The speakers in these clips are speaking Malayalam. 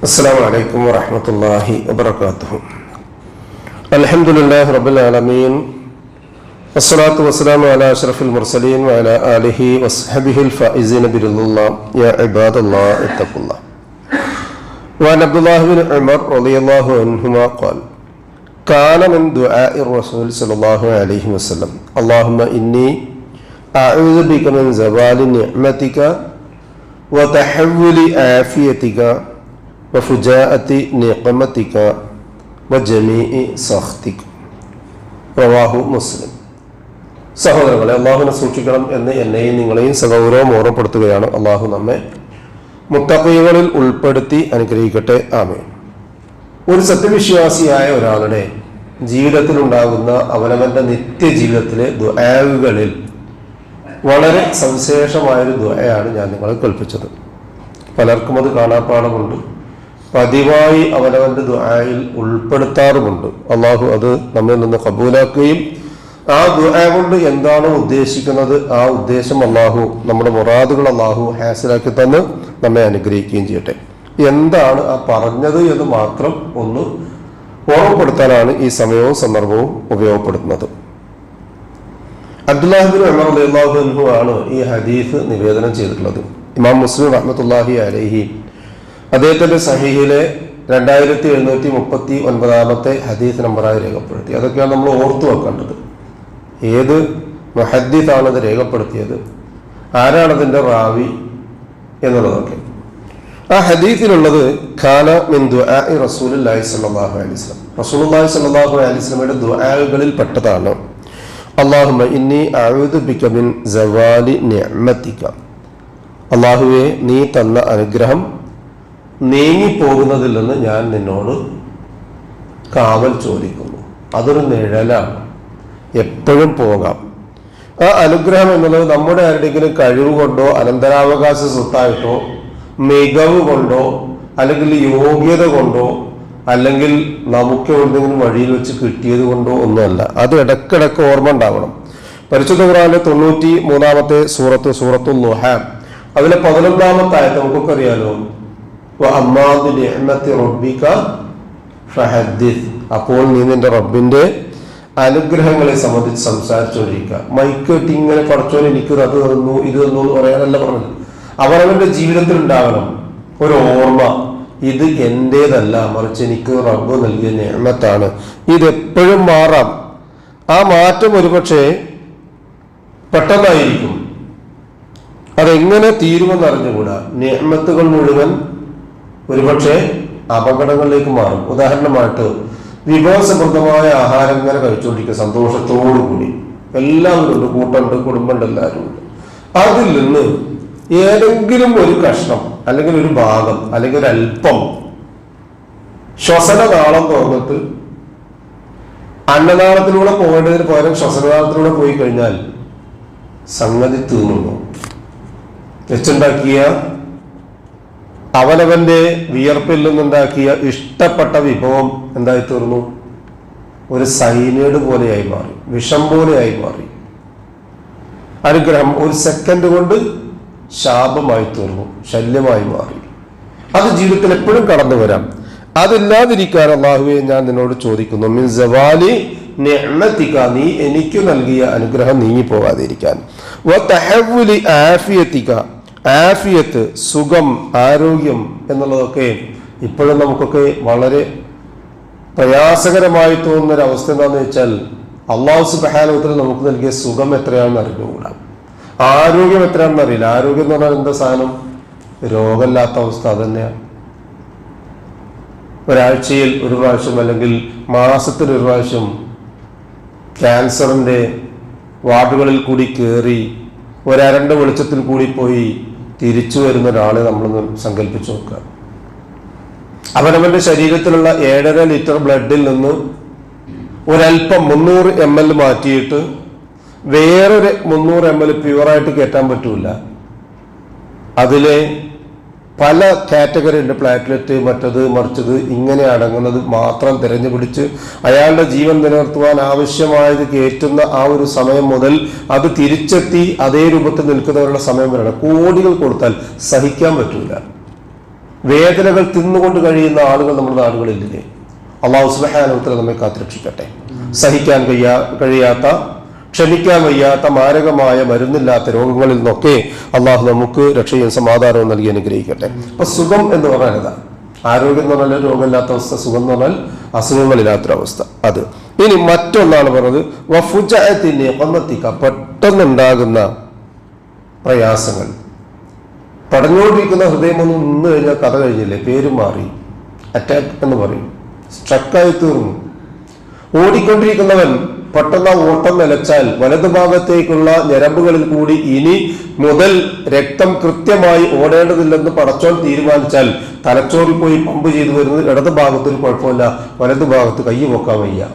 السلام عليكم ورحمة الله وبركاته. الحمد لله رب العالمين والصلاة والسلام على أشرف المرسلين وعلى آله وصحبه الفائزين برضا الله يا عباد الله اتقوا الله. وعن عبد الله بن عمر رضي الله عنهما قال كان من دعاء الرسول صلى الله عليه وسلم اللهم إني أعوذ بك من زوال نعمتك وتحول عافيتك وفجاءة نقمتك وجميع سخطك റവാഹു മുസ്ലിം സഹോദരങ്ങളെ അള്ളാഹുവിനെ സൂക്ഷിക്കണം എന്ന് എന്നെയും നിങ്ങളെയും സഗൗരവം ഓർമ്മപ്പെടുത്തുകയാണ് അള്ളാഹു നമ്മെ മുത്തക്കൈകളിൽ ഉൾപ്പെടുത്തി അനുഗ്രഹിക്കട്ടെ ആമേ ഒരു സത്യവിശ്വാസിയായ ഒരാളുടെ ജീവിതത്തിലുണ്ടാകുന്ന അവനവന്റെ നിത്യജീവിതത്തിലെ ദ്വയാവുകളിൽ വളരെ സവിശേഷമായൊരു ദ്വയാണ് ഞാൻ നിങ്ങളെ കൽപ്പിച്ചത് പലർക്കും അത് കാണാപ്പാടമുണ്ട് പതിവായി അവനവന്റെ ദുആയിൽ ഉൾപ്പെടുത്താറുമുണ്ട്. അള്ളാഹു അത് നമ്മിൽ നിന്ന് കബൂലാക്കുകയും ആ ദുആ കൊണ്ട് എന്താണോ ഉദ്ദേശിക്കുന്നത്? ആ ഉദ്ദേശം അള്ളാഹു നമ്മുടെ മുറാദുകൾ അള്ളാഹു ഹാസിലാക്കി തന്ന് നമ്മെ അനുഗ്രഹിക്കുകയും ചെയ്യട്ടെ. എന്താണ് ആ പറഞ്ഞത് എന്ന് മാത്രം ഒന്ന് ഓർമ്മപ്പെടുത്താനാണ് ഈ സമയവും സന്ദർഭവും ഉപയോഗപ്പെടുത്തുന്നത്. അബ്ദുല്ലാഹിബിൻ അമർ അള്ളാഹു ആണ് ഈ ഹദീഫ് നിവേദനം ചെയ്തിട്ടുള്ളത്. ഇമാം മുസ്ലിം റഹ്മത്തുല്ലാഹി അലഹി അദ്ദേഹത്തിന്റെ സഹിഹിലെ രണ്ടായിരത്തി എഴുന്നൂറ്റി മുപ്പത്തി ഒൻപതാമത്തെ ഹദീസ് നമ്പറായി രേഖപ്പെടുത്തി. അതൊക്കെയാണ് നമ്മൾ ഓർത്തു വെക്കേണ്ടത്. ഏത് മഹദ്ദീസാണത് രേഖപ്പെടുത്തിയത്? ആരാണതിന്റെ റാവി എന്നുള്ളതൊക്കെ. ആ ഹദീസിലുള്ളത് ഖാന മിൻ ദുആഇ റസൂലുള്ളാഹി സ്വല്ലല്ലാഹു അലൈഹി വസല്ലം. റസൂലുള്ളാഹി സ്വല്ലല്ലാഹു അലൈഹി വസല്ലമയുടെ ദുആകളിൽ പെട്ടതാണ്. അല്ലാഹുമ്മ ഇന്നി അഊദു ബിക മിൻ നിഅമതിക അള്ളാഹുവെ നീ തന്ന അനുഗ്രഹം നീങ്ങിപ്പോകുന്നതിൽ നിന്ന് ഞാൻ നിന്നോട് കാവൽ ചോദിക്കുന്നു. അതൊരു നിഴലാണ്. എപ്പോഴും പോകാം. ആ അനുഗ്രഹം എന്നുള്ളത് നമ്മുടെ ആരുടെയെങ്കിലും കഴിവ് കൊണ്ടോ അനന്തരാവകാശ സ്വത്തായിട്ടോ മികവ് കൊണ്ടോ അല്ലെങ്കിൽ യോഗ്യത കൊണ്ടോ അല്ലെങ്കിൽ നമുക്ക് എവിടെയെങ്കിലും വഴിയിൽ വെച്ച് കിട്ടിയത് കൊണ്ടോ ഒന്നുമല്ല. അത് ഇടക്കിടക്ക് ഓർമ്മ ഉണ്ടാവണം. പരിശുദ്ധ ഖുറാനിലെ തൊണ്ണൂറ്റി മൂന്നാമത്തെ സൂറത്ത് സൂറത്തുൽ ലുഹാം. അതിലെ പതിനൊന്നാമത്തെ ആയത്ത് നമുക്കൊക്കെ അറിയാലോ? അപ്പോൾ നീ നിന്റെ റബ്ബിന്റെ അനുഗ്രഹങ്ങളെ സംബന്ധിച്ച് സംസാരിച്ചോണ്ടിരിക്കുക. മൈക്ക് കെട്ടി ഇങ്ങനെ പഠിച്ചോൻ എനിക്ക് അത് തന്നു ഇത് തന്നു എന്ന് പറയാനല്ല പറഞ്ഞത്. അവരവരുടെ ജീവിതത്തിൽ ഉണ്ടാകണം. ഒരു ഓർമ്മ. ഇത് എന്റേതല്ല. മറിച്ച് എനിക്ക് റബ്ബ് നൽകിയ നിയമത്താണ് ഇത് എപ്പോഴും മാറാം. ആ മാറ്റം ഒരുപക്ഷെ പെട്ടെന്നായിരിക്കും. അതെങ്ങനെ തീരുമെന്ന് അറിഞ്ഞുകൂടാ. നിയമത്തുകൾ മുഴുവൻ ഒരുപക്ഷെ അപകടങ്ങളിലേക്ക് മാറും. ഉദാഹരണമായിട്ട് വിഭവസമൃദ്ധമായ ആഹാരം ഇങ്ങനെ കഴിച്ചുകൊണ്ടിരിക്കുക സന്തോഷത്തോടുകൂടി എല്ലാവരും ഉണ്ട് കൂട്ടുണ്ട് കുടുംബമുണ്ട് എല്ലാവരും ഉണ്ട്. അതിൽ നിന്ന് ഏതെങ്കിലും ഒരു കഷ്ണം അല്ലെങ്കിൽ ഒരു ഭാഗം അല്ലെങ്കിൽ ഒരു അല്പം ശ്വസനനാളം തുറന്നിട്ട് അന്നനാളത്തിലൂടെ പോകേണ്ടതിന് പകരം ശ്വസനനാളത്തിലൂടെ പോയി കഴിഞ്ഞാൽ സംഗതി തീർന്നു. വെച്ചുണ്ടാക്കിയ അവനവന്റെ വിയർപ്പിൽ നിന്നുണ്ടാക്കിയ ഇഷ്ടപ്പെട്ട വിഭവം എന്തായി തീർന്നു? ഒരു സൈനേഡ് പോലെയായി മാറി വിഷം പോലെയായി മാറി. അനുഗ്രഹം ഒരു സെക്കൻഡ് കൊണ്ട് ശാപമായി തീർന്നു ശല്യമായി മാറി. അത് ജീവിതത്തിൽ എപ്പോഴും കടന്നു വരാം. അതില്ലാതിരിക്കാൻ അള്ളാഹുവെ ഞാൻ നിന്നോട് ചോദിക്കുന്നു മിൻ സവാലി നീ എനിക്ക് നൽകിയ അനുഗ്രഹം നീങ്ങി പോകാതിരിക്കാൻ ആഫിയതിക ആഫിയത്ത് സുഖം ആരോഗ്യം എന്നുള്ളതൊക്കെ ഇപ്പോഴും നമുക്കൊക്കെ വളരെ പ്രയാസകരമായി തോന്നുന്ന ഒരു അവസ്ഥ എന്താണെന്ന് വെച്ചാൽ അള്ളാഹു സുബാനോത്തിൽ നമുക്ക് നൽകിയ സുഖം എത്രയാണെന്ന് അറിഞ്ഞുകൂടാ? ആരോഗ്യം എത്രയാണെന്ന് അറിയില്ല. ആരോഗ്യം എന്ന് പറഞ്ഞാൽ എന്താ സാധനം? രോഗമില്ലാത്ത അവസ്ഥ അതന്നെയാണ് ഒരാഴ്ചയിൽ ഒരു പ്രാവശ്യം അല്ലെങ്കിൽ മാസത്തിൽ ഒരു പ്രാവശ്യം ക്യാൻസറിന്റെ വാർഡുകളിൽ കൂടി കയറി ഒരരണ്ട വെളിച്ചത്തിൽ കൂടി പോയി തിരിച്ചു വരുന്ന ഒരാളെ നമ്മളൊന്ന് സങ്കല്പിച്ചു നോക്കുക. അവനവന്റെ ശരീരത്തിലുള്ള ഏഴര ലിറ്റർ ബ്ലഡിൽ നിന്ന് ഒരല്പം മുന്നൂറ് എം എൽ മാറ്റിയിട്ട് വേറൊരു മുന്നൂറ് എം എൽ പ്യുവറായിട്ട് കയറ്റാൻ പറ്റൂല. അതിലെ പല കാറ്റഗറി ഉണ്ട്. പ്ലാറ്റ്ലെറ്റ് മറ്റത് മറിച്ചത് ഇങ്ങനെ അടങ്ങുന്നത് മാത്രം തിരഞ്ഞുപിടിച്ച് അയാളുടെ ജീവൻ നിലനിർത്തുവാൻ ആവശ്യമായത് കയറ്റുന്ന ആ ഒരു സമയം മുതൽ അത് തിരിച്ചെത്തി അതേ രൂപത്തിൽ നിൽക്കുന്നവരുടെ സമയം വരെയാണ്. കോടികൾ കൊടുത്താൽ സഹിക്കാൻ പറ്റില്ല വേദനകൾ തിന്നുകൊണ്ട് കഴിയുന്ന ആളുകൾ നമ്മുടെ നാടുകളില്ലേ? അള്ളാഹു സുബഹാനുത്തര നമ്മെ കാത്തുരക്ഷിക്കട്ടെ. സഹിക്കാൻ കഴിയാ കഴിയാത്ത ക്ഷമിക്കാൻ വയ്യാത്ത മാരകമായ മരുന്നില്ലാത്ത രോഗങ്ങളിൽ നിന്നൊക്കെ അള്ളാഹു നമുക്ക് രക്ഷയും സമാധാനവും നൽകി അനുഗ്രഹിക്കട്ടെ. അപ്പൊ സുഖം എന്ന് പറഞ്ഞാൽ ഇതാ ആരോഗ്യം എന്ന് പറഞ്ഞാൽ രോഗമില്ലാത്ത അവസ്ഥ സുഖം എന്ന് പറഞ്ഞാൽ അസുഖങ്ങളില്ലാത്തൊരവസ്ഥ. അത്. ഇനി മറ്റൊന്നാണ് പറഞ്ഞത് വഫുജത്തിന്റെ ഒന്നത്തിക്ക പെട്ടെന്നുണ്ടാകുന്ന പ്രയാസങ്ങൾ. പടഞ്ഞുകൊണ്ടിരിക്കുന്ന ഹൃദയമൊന്നും നിന്ന് കഴിഞ്ഞാൽ കഥ കഴിഞ്ഞില്ലേ? പേര് മാറി. അറ്റാക്ക് എന്ന് പറയും. സ്ട്രക്കായി തീർന്നു. ഓടിക്കൊണ്ടിരിക്കുന്നവൻ പെട്ടെന്ന് ഓട്ടം നിലച്ചാൽ വലതുഭാഗത്തേക്കുള്ള ഞരമ്പുകളിൽ കൂടി ഇനി മുതൽ രക്തം കൃത്യമായി ഓടേണ്ടതില്ലെന്ന് പടച്ചോൻ തീരുമാനിച്ചാൽ തലച്ചോറിൽ പോയി പമ്പ് ചെയ്തു വരുന്നത് ഇടത് ഭാഗത്തൊരു കുഴപ്പമില്ല വലതു ഭാഗത്ത് കൈ പൊക്കാൻ വയ്യ.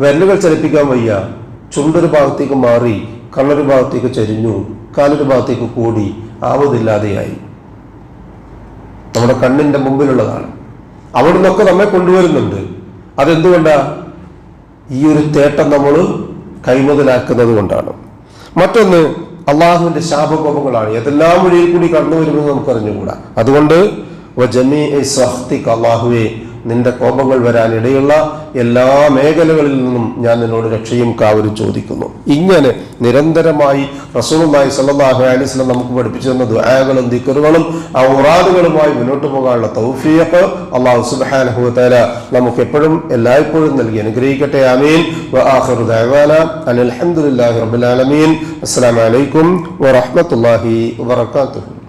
വിരലുകൾ ചലിപ്പിക്കാൻ വയ്യ. ചുണ്ടൊരു ഭാഗത്തേക്ക് മാറി കണ്ണൊരു ഭാഗത്തേക്ക് ചരിഞ്ഞു കാലൊരു ഭാഗത്തേക്ക് കൂടി ആവതില്ലാതെയായി. നമ്മുടെ കണ്ണിന്റെ മുമ്പിലുള്ളതാണ്. അവിടെ നിന്നൊക്കെ നമ്മെ കൊണ്ടുവരുന്നുണ്ട്. അതെന്തുകൊണ്ടാ? ഈ ഒരു തേട്ടം നമ്മൾ കൈമുതലാക്കുന്നത് കൊണ്ടാണ്. മറ്റൊന്ന് അള്ളാഹുവിന്റെ ശാപകോപങ്ങളാണ്. ഏതെല്ലാം വഴിയിൽ കൂടി കടന്നു വരുമെന്ന് നമുക്ക് അറിഞ്ഞുകൂടാ അതുകൊണ്ട് അള്ളാഹുവെ നിന്റെ കോപങ്ങൾ വരാനിടയുള്ള എല്ലാ മേഖലകളിൽ നിന്നും ഞാൻ നിന്നോട് രക്ഷയും കാവലും ചോദിക്കുന്നു. ഇങ്ങനെ നിരന്തരമായി റസൂലുള്ളാഹി സ്വല്ലല്ലാഹു അലിസ്ലം നമുക്ക് പഠിപ്പിച്ചു തന്ന ദുആകളും ആ ഉറാദുകളുമായി മുന്നോട്ട് പോകാനുള്ള അല്ലാഹു സുബ്ഹാനഹു വ നമുക്ക് എപ്പോഴും എല്ലായ്പ്പോഴും നൽകി അനുഗ്രഹിക്കട്ടെ. ആമീൻ. അലഹമുല്ലാഹി റബുലാലമീൻ അസ്സാം അൽഹംദുലില്ലാഹി റബ്ബിൽ ആലമീൻ.